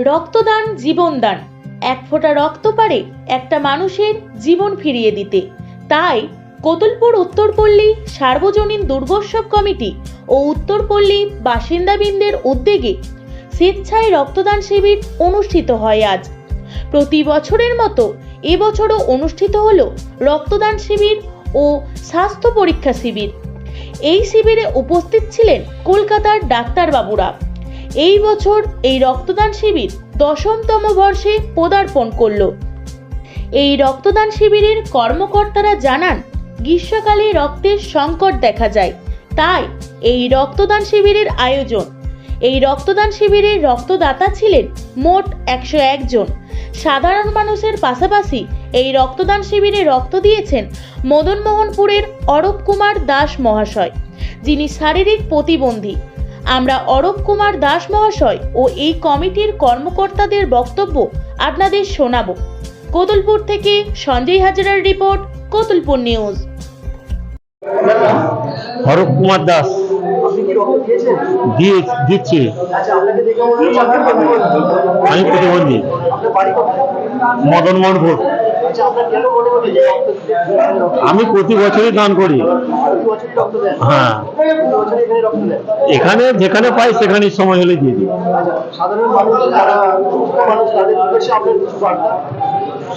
রক্তদান জীবনদান। এক ফোঁটা রক্ত পারে একটা মানুষের জীবন ফিরিয়ে দিতে। তাই কোতুলপুর উত্তরপল্লী সার্বজনীন দুর্গোৎসব কমিটি ও উত্তরপল্লী বাসিন্দাবৃন্দের উদ্যোগে স্বেচ্ছায় রক্তদান শিবির অনুষ্ঠিত হয় আজ। প্রতি বছরের মতো এবছরও অনুষ্ঠিত হল রক্তদান শিবির ও স্বাস্থ্য পরীক্ষা শিবির। এই শিবিরে উপস্থিত ছিলেন কলকাতার ডাক্তারবাবুরা। এই বছর এই রক্তদান শিবির দশমতম বর্ষে পদার্পণ করল। এই রক্তদান শিবিরের কর্মকর্তারা জানান, গ্রীষ্মকালে রক্তের সংকট দেখা যায়। তাই এই রক্তদান শিবিরের আয়োজন। এই রক্তদান শিবিরের রক্তদাতা ছিলেন মোট একশো একজন সাধারণ মানুষের পাশাপাশি এই রক্তদান শিবিরে রক্ত দিয়েছেন মদনমোহনপুরের অরূপ কুমার দাস মহাশয়, যিনি শারীরিক প্রতিবন্ধী। আমরা অরূপ কুমার দাস মহাশয় ও এই কমিটির কর্মকর্তাদের বক্তব্য আপনাদের শোনাবো। কোতুলপুর থেকে সঞ্জয় হাজারার রিপোর্ট কোতুলপুর নিউজ। হরপ কুমার দাস। দিচ্ছি। আচ্ছা মনে। আমি প্রতিবন্ধী। মদন মোহনপুর আমি প্রতি বছরই দান করি। হ্যাঁ। এখানে যেখানে পাই সেখানে সময় হলে দিয়ে দিই। আচ্ছা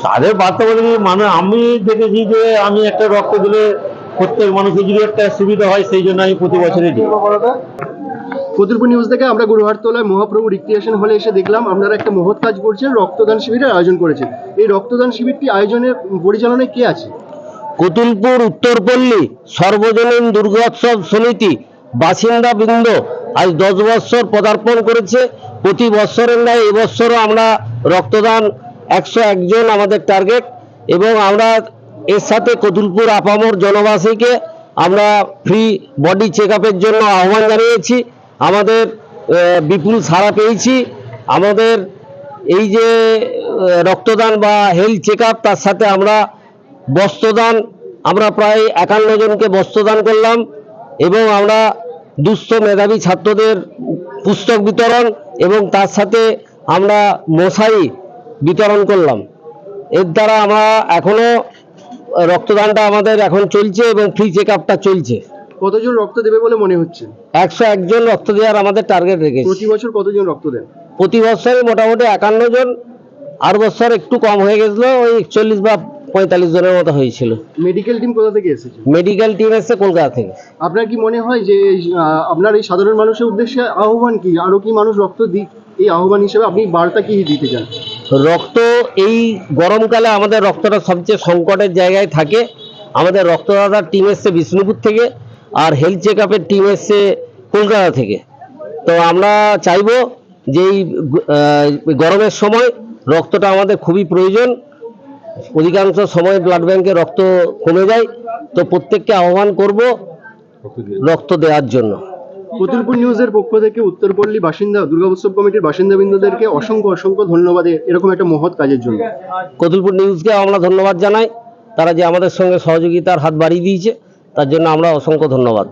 তাদের বার্তা? বলে মানে আমি দেখেছি যে আমি একটা রক্ত দিলে প্রত্যেক মানুষের যদি একটা সুবিধা হয় সেই জন্য আমি প্রতি বছরই দিই। কতুলপুর নিউজ থেকে আমরা গুরুহারতলায় মহাপ্রভু রিক্রিয়েশন হলে এসে দেখলাম, আপনারা একটা মহৎ কাজ করছেন, রক্তদান শিবিরের আয়োজন করেছেন। এই রক্তদান শিবিরটি আয়োজনের পরিচালনায় কে আছে? কুতুলপুর, উত্তরপল্লী, সর্বজনীন দুর্গোৎসব সমিতি বাসিন্দা বৃন্দ আজ দশ বৎসর পদার্পণ করেছে। প্রতি বৎসরের ন্যায় এবছরও আমরা রক্তদান একশো একজন আমাদের টার্গেট এবং আমরা এর সাথে কতুলপুর আপামর জনবাসীকে আমরা ফ্রি বডি চেক জন্য আহ্বান জানিয়েছি। আমাদের বিপুল সাড়া পেয়েছি। আমাদের এই যে রক্তদান বা হেলথ চেক তার সাথে আমরা বস্ত্রদান, আমরা প্রায় একান্ন জনকে বস্ত্রদান করলাম এবং আমরা দুস্থ মেধাবী ছাত্রদের পুস্তক বিতরণ এবং তার সাথে আমরা মশারি বিতরণ করলাম। এর দ্বারা আমরা এখনও রক্তদানটা আমাদের এখন চলছে এবং ফ্রি চেক চলছে। কতজন রক্ত দেবে বলে মনে হচ্ছে? একশো একজন রক্ত দেওয়ার আমাদের টার্গেট রেখেছি। প্রতি বছর কতজন রক্ত দেন? প্রতি বছরে মোটামুটি একান্ন জন। আর বছর একটু কম হয়ে গেছিল ওই একচল্লিশ বা পঁয়তাল্লিশ জনের মতো হয়েছিল। মেডিকেল টিম কোথা থেকে এসেছে? মেডিকেল টিম এসেছে কলকাতা থেকে। আপনার কি মনে হয় যে আপনার এই সাধারণ মানুষের উদ্দেশ্যে আহ্বান কি? আরও কি মানুষ রক্ত দিক এই আহ্বান হিসেবে আপনি বার্তা কি দিতে চান? রক্ত এই গরমকালে আমাদের রক্তটা সবচেয়ে সংকটের জায়গায় থাকে। আমাদের রক্তদাতার টিম এসছে বিষ্ণুপুর থেকে। আর হেলথ চেক আপের টিম এসছে কলকাতা থেকে। তো আমরা চাইব যে এই গরমের সময় রক্তটা আমাদের খুবই প্রয়োজন। অধিকাংশ সময় ব্লাড ব্যাংকে রক্ত কমে যায়। তো প্রত্যেককে আহ্বান করব রক্ত দেওয়ার জন্য। কতুলপুর নিউজের পক্ষ থেকে উত্তরপল্লী বাসিন্দা দুর্গোৎসব কমিটির বাসিন্দাবৃন্দদেরকে অসংখ্য অসংখ্য ধন্যবাদ এরকম একটা মহৎ কাজের জন্য। কতুলপুর নিউজকে আমরা ধন্যবাদ জানাই। তারা যে আমাদের সঙ্গে সহযোগিতার হাত বাড়িয়ে দিয়েছে। তার জন্য আমরা অসংখ্য ধন্যবাদ।